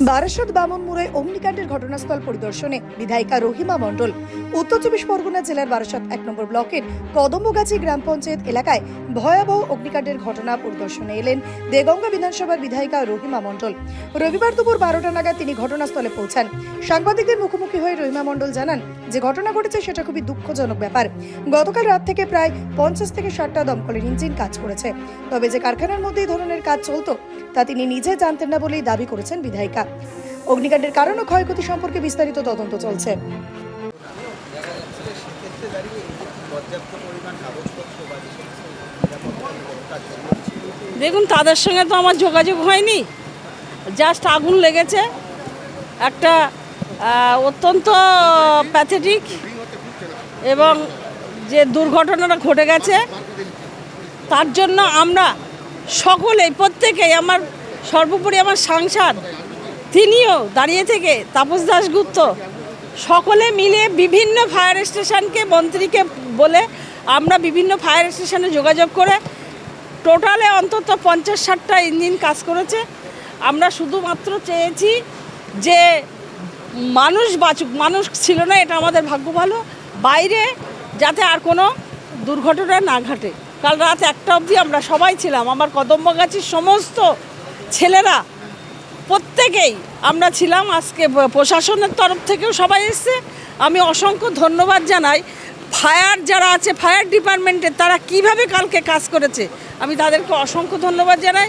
বারাসত বামনমুড়ায় অগ্নিকাণ্ডের ঘটনাস্থল পরিদর্শনে বিধায়িকা রহিমা মণ্ডল। উত্তর চব্বিশ পরগনা জেলার বারাসত এক নম্বর ব্লকের কদম্বগাছি গ্রাম পঞ্চায়েত এলাকায় ভয়াবহ অগ্নিকাণ্ডের ঘটনা পরিদর্শনে এলেন দেগঙ্গা বিধানসভার বিধায়িকা রহিমা মণ্ডল। রবিবার দুপুর বারোটা নাগাদ তিনি ঘটনাস্থলে পৌঁছান। সাংবাদিকদের মুখোমুখি হয়ে রহিমা মণ্ডল জানান, যে ঘটনা ঘটেছে সেটা খুবই দুঃখজনক ব্যাপার। গতকাল রাত থেকে প্রায় পঞ্চাশ থেকে ষাটটা দমকলের ইঞ্জিন কাজ করেছে। তবে যে কারখানার মধ্যে এই ধরনের কাজ চলতো, তা তিনি নিজে জানতেন না বলেই দাবি করেছেন বিধায়িকা। অগ্নিকাণ্ডের কারণ ও ক্ষয়ক্ষতি সম্পর্কে বিস্তারিত তদন্ত চলছে। দেখুন, তাদের সঙ্গে তো আমার যোগাযোগ হয়নি। জাস্ট আগুন লেগেছে। একটা অত্যন্ত প্যাথেটিক এবং যে দুর্ঘটনাটা ঘটে গেছে, তার জন্য আমরা সকলেই, প্রত্যেকেই আমার, সর্বোপরি আমার সাংসদ তিনিও দাঁড়িয়ে থেকে তাপস দাশগুপ্ত সকলে মিলে বিভিন্ন ফায়ার স্টেশনকে মন্ত্রীকে বলে আমরা বিভিন্ন ফায়ার স্টেশনে যোগাযোগ করে টোটালে অন্তত পঞ্চাশ ষাটটা ইঞ্জিন কাজ করেছে। আমরা শুধুমাত্র চেয়েছি যে মানুষ বাঁচুক, মানুষ ছিল না, এটা আমাদের ভাগ্য ভালো। বাইরে যাতে আর কোনো দুর্ঘটনা না ঘটে। কাল রাত একটা অবধি আমরা সবাই ছিলাম, আমার কদম্বগাছির সমস্ত ছেলেরা প্রত্যেকেই আমরা ছিলাম আজকে প্রশাসনের তরফ থেকেও সবাই এসছে। আমি অসংখ্য ধন্যবাদ জানাই। ফায়ার যারা আছে, ফায়ার ডিপার্টমেন্টের তারা কীভাবে কালকে কাজ করেছে, আমি তাদেরকে অসংখ্য ধন্যবাদ জানাই।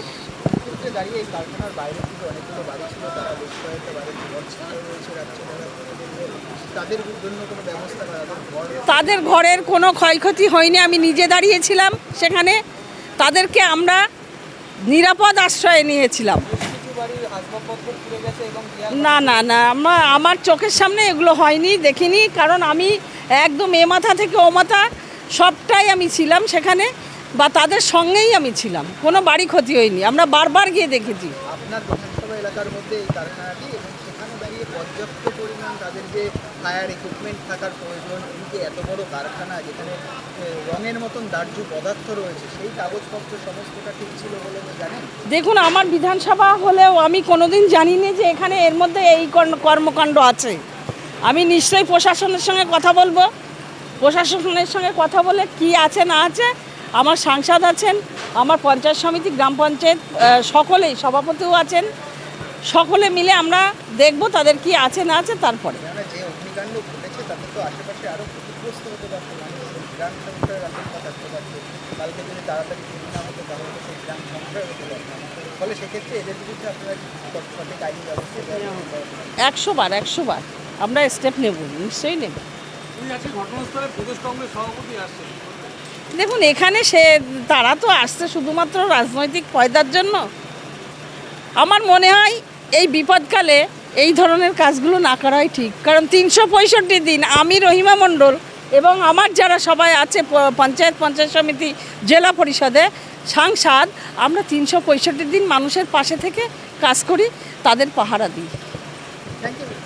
তাদের ঘরের কোনো ক্ষয়ক্ষতি হয়নি, আমি নিজে দাঁড়িয়েছিলাম সেখানে। তাদেরকে আমরা নিরাপদ আশ্রয়ে নিয়েছিলাম। না না না আমার আমার চোখের সামনে এগুলো হয়নি দেখিনি কারণ আমি একদম এ মাথা থেকে ও মাথা সবটাই আমি ছিলাম সেখানে বা তাদের সঙ্গেই আমি ছিলাম কোনো বাড়ি ক্ষতি হয়নি আমরা বারবার গিয়ে দেখেছি। আপনার এলাকার মধ্যে এই কারখানাটি দাঁড়িয়ে পর্যাপ্ত পরিমাণ তাদের যে ফায়ার ইকুইপমেন্ট থাকার প্রয়োজন এদিকে এত বড় কারখানা যেখানে রঙের মতন দার্য পদার্থ রয়েছে, সেই কাগজপত্র সমস্তটা ঠিক ছিল বলে জানেন? দেখুন, আমার বিধানসভা হলেও আমি কোনোদিন জানিনি যে এখানে এর মধ্যে এই কর্ম- কর্মকাণ্ড আছে। আমি নিশ্চয়ই প্রশাসনের সঙ্গে কথা বলব। প্রশাসনের সঙ্গে কথা বলে কি আছে, না আছে, আমার সাংসদ আছেন, আমার পঞ্চায়েত সমিতি, গ্রাম পঞ্চায়েত সকলেই, সভাপতিও আছেন। সকলে মিলে আমরা দেখব তাদের কি আছে না আছে তারপরে। কেননা যে অগ্নিকাণ্ড ঘটেছে আশেপাশে আরও ক্ষতিগ্রস্ত হতে পারতো মানুষ গ্রাম সংসারের আশঙ্কা থাকতে পারতো কালকে যদি তাড়াতাড়ি ছুটি না হতো তাহলে তো সেই গ্রাম সংসার হতে পারতো না। ফলে সেক্ষেত্রে এদের বিরুদ্ধে আপনারা কি সঠিক আইনি ব্যবস্থা গ্রহণ করেন? একশো বার একশো বার। আমরা স্টেপ নেব নিশ্চয়ই নেব। দেখুন এখানে সে তারা তো আসছে শুধুমাত্র রাজনৈতিক পয়দার জন্য। আমার মনে হয় এই বিপদকালে এই ধরনের কাজগুলো না করাই ঠিক। কারণ তিনশো পঁয়ষট্টি দিন আমি রহিমা মণ্ডল এবং আমার যারা সবাই আছে পঞ্চায়েত পঞ্চায়েত সমিতি, জেলা পরিষদে, সাংসদ, আমরা তিনশো পঁয়ষট্টি দিন মানুষের পাশে থেকে কাজ করি, তাদের পাহারা দিই। Thank you